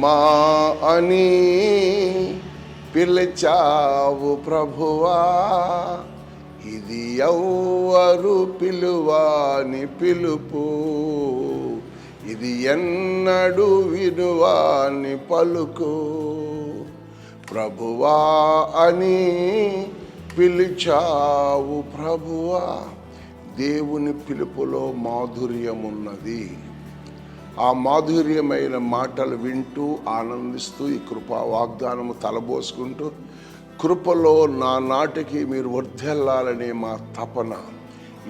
అమ్మా అని పిలిచావు ప్రభువా. ఇది ఎవ్వరు పిలువాని పిలుపు. ఇది ఎన్నడు వినువాని పలుకు. ప్రభువా అని పిలిచావు ప్రభువా. దేవుని పిలుపులో మాధుర్యమున్నది. ఆ మాధుర్యమైన మాటలు వింటూ ఆనందిస్తూ ఈ కృపా వాగ్దానము తలబోసుకుంటూ కృపలో నా నాటికి మీరు వర్ధెల్లాలనే మా తపన.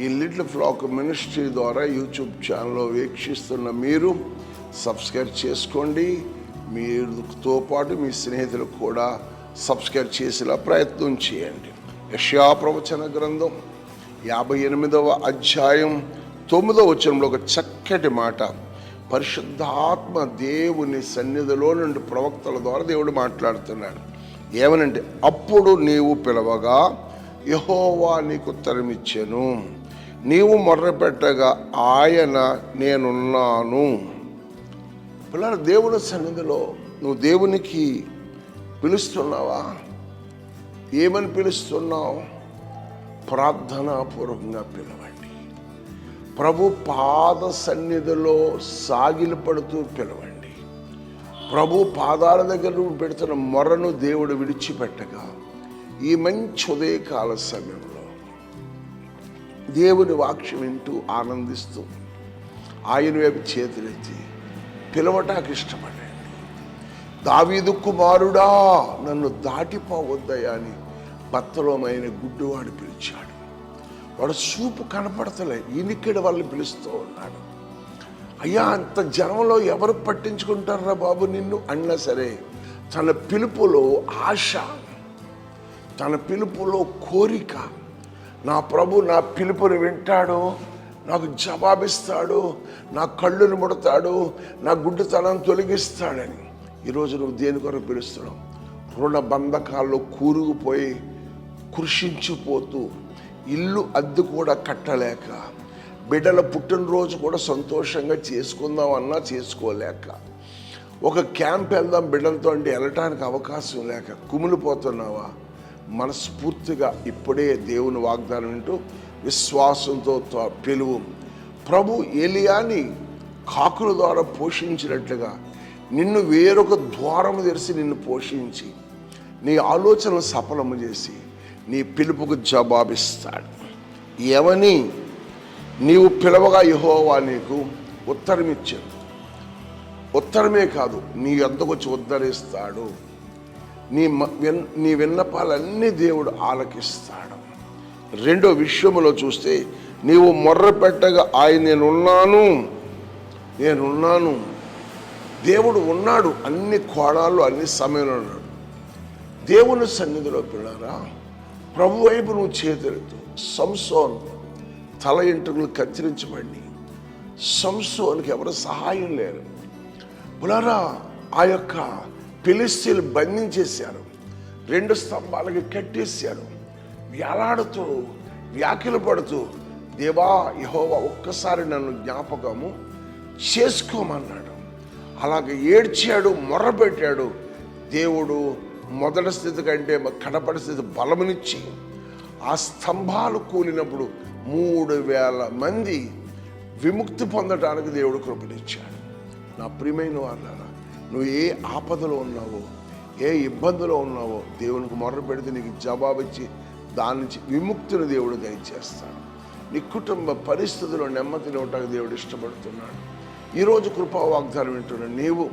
ఈ లిటిల్ ఫ్లాక్ మినిస్ట్రీ ద్వారా యూట్యూబ్ ఛానల్లో వీక్షిస్తున్న మీరు సబ్స్క్రైబ్ చేసుకోండి. మీరుతో పాటు మీ స్నేహితులకు కూడా సబ్స్క్రైబ్ చేసేలా ప్రయత్నం చేయండి. యష్యా ప్రవచన గ్రంథం యాభై ఎనిమిదవ అధ్యాయం తొమ్మిదవ వచనంలో ఒక చక్కటి మాట. పరిశుద్ధాత్మ దేవుని సన్నిధిలో నుండి ప్రవక్తల ద్వారా దేవుడు మాట్లాడుతున్నాడు. ఏమనంటే అప్పుడు నీవు పిలవగా యహోవా నీకు ఉత్తరమిచ్చాను నీవు మొర్రపెట్టగా ఆయన నేనున్నాను. పిల్లల దేవుని సన్నిధిలో నువ్వు దేవునికి పిలుస్తున్నావా? ఏమని పిలుస్తున్నావు? ప్రార్థనాపూర్వకంగా పిలవండి. ప్రభు పాద సన్నిధిలో సాగిలి పడుతూ పిలవండి. ప్రభు పాదాల దగ్గర నువ్వు పెడుతున్న మొరను దేవుడు విడిచిపెట్టగా ఈ మంచి ఉదయకాల సమయంలో దేవుని వాక్యం వింటూ ఆనందిస్తూ ఆయన వైపు చేతులెత్తి పిలవటానికి ఇష్టపడండి. దావీదు కుమారుడా నన్ను దాటిపోవద్దయా అని బత్తలోమైన గుడ్డువాడు పిలిచాడు. వాడు చూపు కనపడతలే. ఇనికిడ వాళ్ళని పిలుస్తూ ఉన్నాడు. అయ్యా అంత జనంలో ఎవరు పట్టించుకుంటారా బాబు నిన్ను? అన్నా సరే తన పిలుపులో ఆశ తన పిలుపులో కోరిక నా ప్రభు నా పిలుపుని వింటాడు నాకు జవాబిస్తాడు నా కళ్ళును ముడతాడు నా గుడ్డుతనం తొలగిస్తాడని. ఈరోజు నువ్వు దేని కొరకు పిలుస్తున్నావు? రుణ బంధకాల్లో కూరుకుపోయి కృషించిపోతూ ఇల్లు అద్దె కూడా కట్టలేక బిడ్డల పుట్టినరోజు కూడా సంతోషంగా చేసుకుందాం అన్నా చేసుకోలేక ఒక క్యాంప్ వెళ్దాం బిడ్డలతో అంటే వెళ్ళటానికి అవకాశం లేక కుమిలిపోతున్నావా? మనస్ఫూర్తిగా ఇప్పుడే దేవుని వాగ్దానం వింటూ విశ్వాసంతో పిలువు. ప్రభు ఏలియాని కాకుల ద్వారా పోషించినట్లుగా నిన్ను వేరొక ద్వారం తెరిచి నిన్ను పోషించి నీ ఆలోచనలు సఫలము చేసి నీ పిలుపుకు జవాబిస్తాడు. ఏమని నీవు పిలవగా యహోవా నీకు ఉత్తరమిచ్చాడు. ఉత్తరమే కాదు నీ వద్దకు వచ్చి ఉద్ధరిస్తాడు. నీ మ- విన్- నీ విన్నపాలన్నీ దేవుడు ఆలకిస్తాడు. రెండో విషయములో చూస్తే నీవు మొర్ర పెట్టగా ఆయన నేనున్నాను నేనున్నాను. దేవుడు ఉన్నాడు అన్ని కోణాల్లో అన్ని సమయంలో ఉన్నాడు. దేవుని సన్నిధిలో పిల్లరా ప్రభు వైపు నువ్వు చేతులెత్తు. సంసోన్ తల ఇంటుకులు కత్తిరించబడి సంసోన్కి ఎవరు సహాయం లేరు. పునరా ఆ యొక్క పిలిస్తీలు బంధించేశారు. రెండు స్తంభాలకి కట్టేశారు. వేలాడుతూ వ్యాఖ్యలు పడుతూ దేవా యహోవా ఒక్కసారి నన్ను జ్ఞాపకము చేసుకోమన్నాడు. అలాగే ఏడ్చాడు మొర్రపెట్టాడు. దేవుడు మొదటి స్థితి కంటే కడపడి స్థితి బలమునిచ్చి ఆ స్తంభాలు కూలినప్పుడు మూడు వేల మంది విముక్తి పొందడానికి దేవుడు కృపనిచ్చాడు. నా ప్రియమైన వాళ్ళ నువ్వు ఏ ఆపదలో ఉన్నావో ఏ ఇబ్బందులో ఉన్నావో దేవునికి మొర్ర పెడితే నీకు జవాబిచ్చి దాని నుంచి విముక్తిని దేవుడు దయచేస్తాడు. నీ కుటుంబ పరిస్థితుల్లో నెమ్మదిని ఉండటానికి దేవుడు ఇష్టపడుతున్నాడు. ఈరోజు కృపా వాగ్దానం వింటున్న నీవు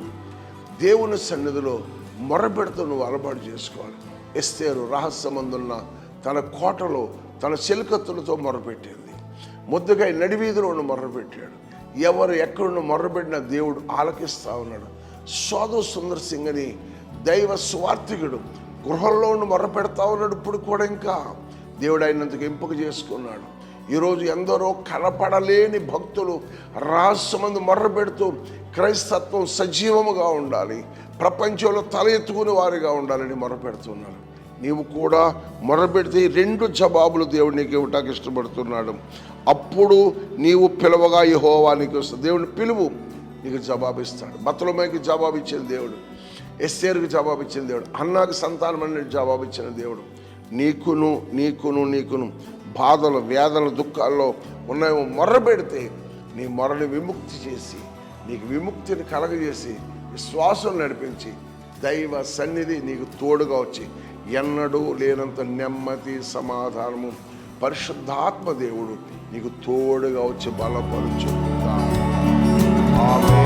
దేవుని సన్నిధిలో మొరపెడుతూ నువ్వు అలవాటు చేసుకోవాలి. ఎస్తేరు రహస్యమందున్న తన కోటలో తన చెలికత్తులతో మొరపెట్టింది. ముద్దుగా నడివీధిలోను మొర్రపెట్టాడు ఎవరు ఎక్కడున్న మొర్రపెట్టిన దేవుడు ఆలకిస్తా ఉన్నాడు. సోదో సుందర్ సింగ్ అని దైవ స్వార్థికుడు గృహంలో ఉండి మొర్ర పెడతా ఉన్నాడు ఇప్పుడు కూడా ఇంకా. దేవుడు అయినందుకు ఎంపిక చేసుకున్నాడు. ఈరోజు ఎందరో కనపడలేని భక్తులు రహస్యమందు మొర్ర పెడుతూ క్రైస్తత్వం సజీవముగా ఉండాలి ప్రపంచంలో తల ఎత్తుకుని వారిగా ఉండాలని మొరపెడుతున్నారు నీవు కూడా మొరపెడితే రెండు జవాబులు దేవుడు నీకు ఇవ్వటానికి ఇష్టపడుతున్నాడు. అప్పుడు నీవు పిలవగా ఈ హోవానికి వస్తుంది దేవుని పిలువు నీకు జవాబిస్తాడు. బతలమైకి జవాబు ఇచ్చిన దేవుడు. ఎస్సేరుకి జవాబు ఇచ్చిన దేవుడు. అన్నాకు సంతానం అనేది జవాబు ఇచ్చిన దేవుడు. నీకును నీకును నీకును. బాధలు వ్యాధులు దుఃఖాల్లో ఉన్నాయో మొర్ర పెడితే నీ మొరని విముక్తి చేసి నీకు విముక్తిని కలగజేసి విశ్వాసం నడిపించి దైవ సన్నిధి నీకు తోడుగా వచ్చి ఎన్నడూ లేనంత నెమ్మది సమాధానము పరిశుద్ధాత్మ దేవుడు నీకు తోడుగా వచ్చి బలపరుచు ఆమె